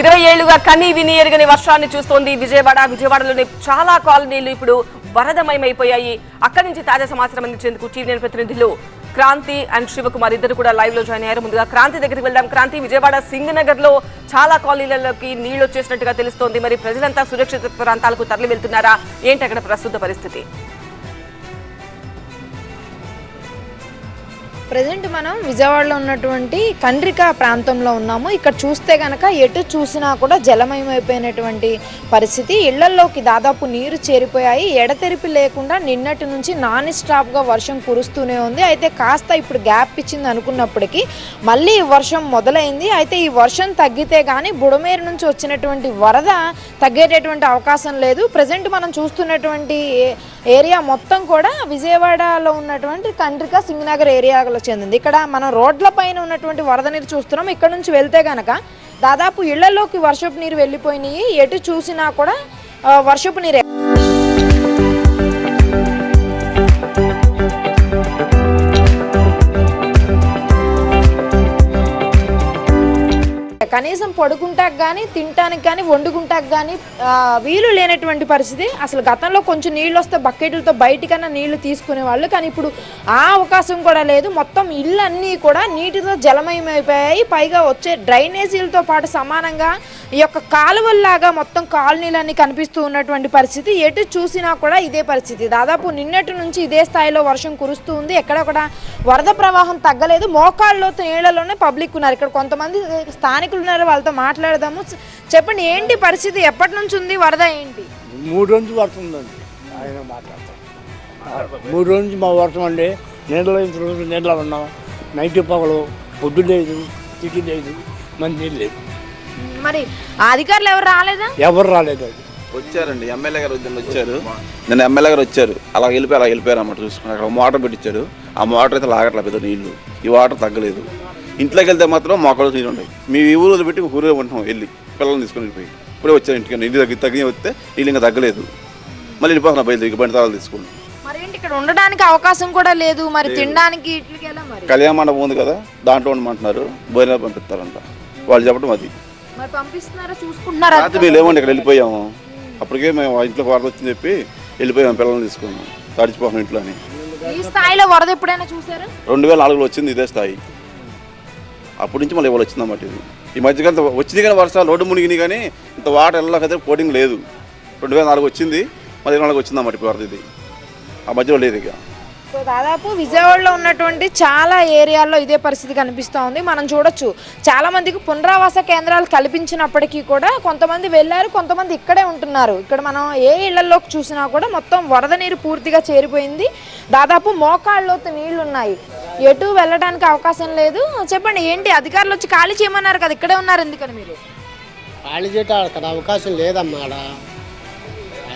ఇరవై ఏళ్ళుగా కని విని ఎరుగని వర్షాన్ని చూస్తోంది విజయవాడ. విజయవాడలోని చాలా కాలనీలు ఇప్పుడు వరదమయమైపోయాయి. అక్కడి నుంచి తాజా సమాచారం అందించేందుకు టీవీ ప్రతినిధులు క్రాంతి అండ్ శివకుమార్ ఇద్దరు కూడా లైవ్లో జాయిన్ అయ్యారు. ముందుగా క్రాంతి దగ్గరికి వెళ్దాం. క్రాంతి విజయవాడ సింగ్ నగర్లో చాలా కాలనీలలోకి నీళ్ళు వచ్చేసినట్టుగా తెలుస్తోంది. మరి ప్రజలంతా సురక్షిత ప్రాంతాలకు తరలి వెళ్తున్నారా ఏంటి అక్కడ ప్రస్తుత పరిస్థితి? ప్రజెంట్ మనం విజయవాడలో ఉన్నటువంటి కండ్రిక ప్రాంతంలో ఉన్నాము. ఇక్కడ చూస్తే గనక ఎటు చూసినా కూడా జలమయమైపోయినటువంటి పరిస్థితి. ఇళ్ళల్లోకి దాదాపు నీరు చేరిపోయాయి. ఎడతెరిపి లేకుండా నిన్నటి నుంచి నాన్ స్టాప్గా వర్షం కురుస్తూనే ఉంది. అయితే కాస్త ఇప్పుడు గ్యాప్ ఇచ్చింది అనుకున్నప్పటికీ మళ్ళీ ఈ వర్షం మొదలైంది. అయితే ఈ వర్షం తగ్గితే కానీ బుడమేరు నుంచి వచ్చినటువంటి వరద తగ్గేటటువంటి అవకాశం లేదు. ప్రజెంట్ మనం చూస్తున్నటువంటి ఏ- ఏరియా మొత్తం కూడా విజయవాడలో ఉన్నటువంటి కండ్రిక సింగనగర్ ఏరియాలో చెందింది. ఇక్కడ మనం రోడ్ల పైన ఉన్నటువంటి వరద నీరు చూస్తున్నాం. ఇక్కడ నుంచి వెళ్తే గనక దాదాపు ఇళ్ళలోకి వర్షపు నీరు వెళ్ళిపోయినాయి. ఎటు చూసినా కూడా వర్షపు నీరే. కనీసం పడుకుంటాకు కానీ తినటానికి కానీ వండుకుంటాకు కానీ వీలు లేనటువంటి పరిస్థితి. అసలు గతంలో కొంచెం నీళ్ళు వస్తే బకెట్లతో బయటికన్నా నీళ్ళు తీసుకునే వాళ్ళు కానీ ఇప్పుడు ఆ అవకాశం కూడా లేదు. మొత్తం ఇళ్ళన్నీ కూడా నీటితో జలమయమైపోయాయి. పైగా వచ్చే డ్రైనేజీలతో పాటు సమానంగా ఈ యొక్క కాలువల్లాగా మొత్తం కాలనీలన్నీ కనిపిస్తూ ఉన్నటువంటి పరిస్థితి. ఎటు చూసినా కూడా ఇదే పరిస్థితి. దాదాపు నిన్నటి నుంచి ఇదే స్థాయిలో వర్షం కురుస్తూ ఉంది. ఎక్కడ కూడా వరద ప్రవాహం తగ్గలేదు. మోకాళ్ళలో నీళ్ళలోనే పబ్లిక్ ఉన్నారు. ఇక్కడ కొంతమంది స్థానికులు ఉన్నారు. వాళ్ళతో మాట్లాడదాము. చెప్పండి ఏంటి పరిస్థితి? ఎప్పటి నుంచి ఉంది? వరద ఏంటి? మూడు రోజులు పడుతుందండి ఆయన మాట్లాడతాం మూడు రోజులు మా వర్షం అండి. నీళ్ళలో ఇంత నీళ్ళలో ఉన్నాం. నైట్ పగలు పొద్దు లేదు తిట్టి లేదు మంచి లేదు. మరి ఆ అధికారులు ఎవరు రాలేదా? ఎవరు రాలేదు అది. వచ్చారండి. ఎమ్మెల్యే గారు నిన్న వచ్చారు. నిన్న ఎమ్మెల్యే గారు వచ్చారు. అలా వెళ్ళిపోయి అలా వెళ్ళిపోయారు అన్నమాట చూసుకుని. అక్కడ మోటార్ పెట్టించారు ఆ మోటార్ అయితే లాగట్లేదు పెద్ద నీళ్ళు. ఈ వాటర్ తగ్గలేదు. ఇంట్లోకి వెళ్తే మాత్రం మోకాలు నీళ్ళు ఉన్నాయి మీ ఊరు ఒక ఊరే ఉంటున్నాం వెళ్ళి. పిల్లల్ని తీసుకొని వెళ్ళిపోయి. ఇప్పుడే వచ్చారు ఇంటికి. నీళ్ళు తగ్గి తగ్గి వస్తే నీళ్ళు ఇంకా తగ్గలేదు. మళ్ళీ వెళ్ళిపోతున్నా బయలుదేరి బండి తాళాలు తీసుకుని. మరి ఏంటి ఇక్కడ ఉండడానికి అవకాశం కూడా లేదు. మరి తినడానికి ఇట్లకి ఎలా మరి? కళ్యాణ మండపం ఉంది కదా దాంట్లో ఉండమంటున్నారు. భోజనాలు పంపిస్తారంట. వాళ్ళు చెప్పడం అది. మరి పంపిస్తున్నారా? చూసుకుంటున్నారా? రాత్రి మేము లేవండి ఇక్కడ వెళ్ళిపోయాము. అప్పటికే మేము ఇంట్లోకి వరద వచ్చింది చెప్పి వెళ్ళిపోయాము పిల్లల్ని తీసుకున్నాం. తడిచిపోతున్నాం ఇంట్లో అని. ఈ స్థాయిలో వరద ఎప్పుడైనా చూసారు? రెండు వేల నాలుగులో వచ్చింది ఇదే స్థాయి. అప్పటి నుంచి మళ్ళీ ఇవాళ వచ్చిందన్నమాట ఇది. ఈ మధ్యకాలం వచ్చింది కానీ వర్షాలు రోడ్డు మునిగినాయి కానీ ఇంత వాటర్ వెళ్ళకైతే కోటింగ్ లేదు. రెండు వేల నాలుగు వచ్చింది మళ్ళీ నాలుగు వచ్చిందన్నమాట ఇప్పుడు వరద ఇది. ఆ మధ్యలో లేదు ఇక. సో దాదాపు విజయవాడలో ఉన్నటువంటి చాలా ఏరియాల్లో ఇదే పరిస్థితి కనిపిస్తూ ఉంది. మనం చూడొచ్చు. చాలా మందికి పునరావాస కేంద్రాలు కల్పించినప్పటికీ కూడా కొంతమంది వెళ్ళారు కొంతమంది ఇక్కడే ఉంటున్నారు. ఇక్కడ మనం ఏ ఇళ్ళలోకి చూసినా కూడా మొత్తం వరద నీరు పూర్తిగా చేరిపోయింది. దాదాపు మోకాళ్ళలోతు నీళ్ళు ఉన్నాయి ఎటు వెళ్ళడానికి అవకాశం లేదు. చెప్పండి ఏంటి? అధికారులు వచ్చి ఖాళీ చేయమన్నారు కదా ఇక్కడే ఉన్నారు ఎందుకని మీరు? ఖాళీ చేయడానికి అవకాశం లేదమ్మా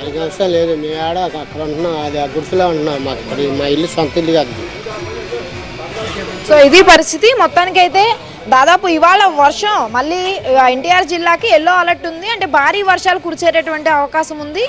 ఆయనకి అవసరం లేదు. మీ ఆడ అక్కడ ఉంటున్నాం అది ఆ గుడిసెలో ఉంటున్నాం మాకు ఇక్కడ మా ఇల్లు సొంత ఇల్లు కాదు. సో ఇది పరిస్థితి. మొత్తానికైతే దాదాపు ఇవాళ వర్షం. మళ్ళీ ఎన్టీఆర్ జిల్లాకి ఎల్లో అలర్ట్ ఉంది. అంటే భారీ వర్షాలు కురిచేటటువంటి అవకాశం ఉంది.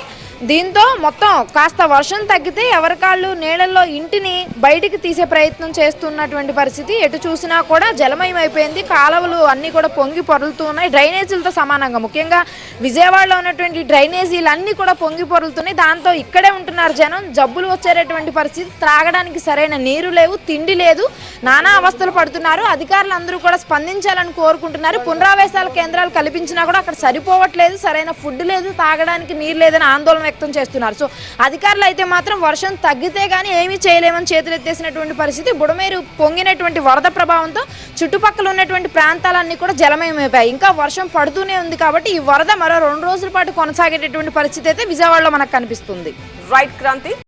దీంతో మొత్తం కాస్త వర్షం తగ్గితే ఎవరికాళ్ళు నీళ్ళల్లో ఇంటిని బయటికి తీసే ప్రయత్నం చేస్తున్నటువంటి పరిస్థితి. ఎటు చూసినా కూడా జలమయం అయిపోయింది. కాలువలు అన్నీ కూడా పొంగి పొరులుతున్నాయి డ్రైనేజీలతో సమానంగా ముఖ్యంగా విజయవాడలో ఉన్నటువంటి డ్రైనేజీలు అన్నీ కూడా పొంగి పొరులుతున్నాయి. దాంతో ఇక్కడే ఉంటున్నారు జనం. జబ్బులు వచ్చేటటువంటి పరిస్థితి. త్రాగడానికి సరైన నీరు లేవు తిండి లేదు. నానా అవస్థలు పడుతున్నారు. అధికారులు అందరూ కూడా స్పందించాలని కోరుకుంటున్నారు. పునరావాసాల కేంద్రాలు కల్పించినా కూడా అక్కడ సరిపోవట్లేదు. సరైన ఫుడ్ లేదు. తాగడానికి నీరు లేదని ఆందోళన వ్యక్తం చేస్తున్నారు. సో అధికారులు అయితే మాత్రం వర్షం తగ్గితే కానీ ఏమీ చేయలేమని చేతులెత్తేసినటువంటి పరిస్థితి. బుడమేరు పొంగినటువంటి వరద ప్రభావంతో చుట్టుపక్కల ఉన్నటువంటి ప్రాంతాలన్నీ కూడా జలమయమైపోయాయి. ఇంకా వర్షం పడుతూనే ఉంది కాబట్టి ఈ వరద మరో రెండు రోజుల పాటు కొనసాగేటటువంటి పరిస్థితి అయితే విజయవాడలో మనకు కనిపిస్తుంది. రైట్ క్రాంతి.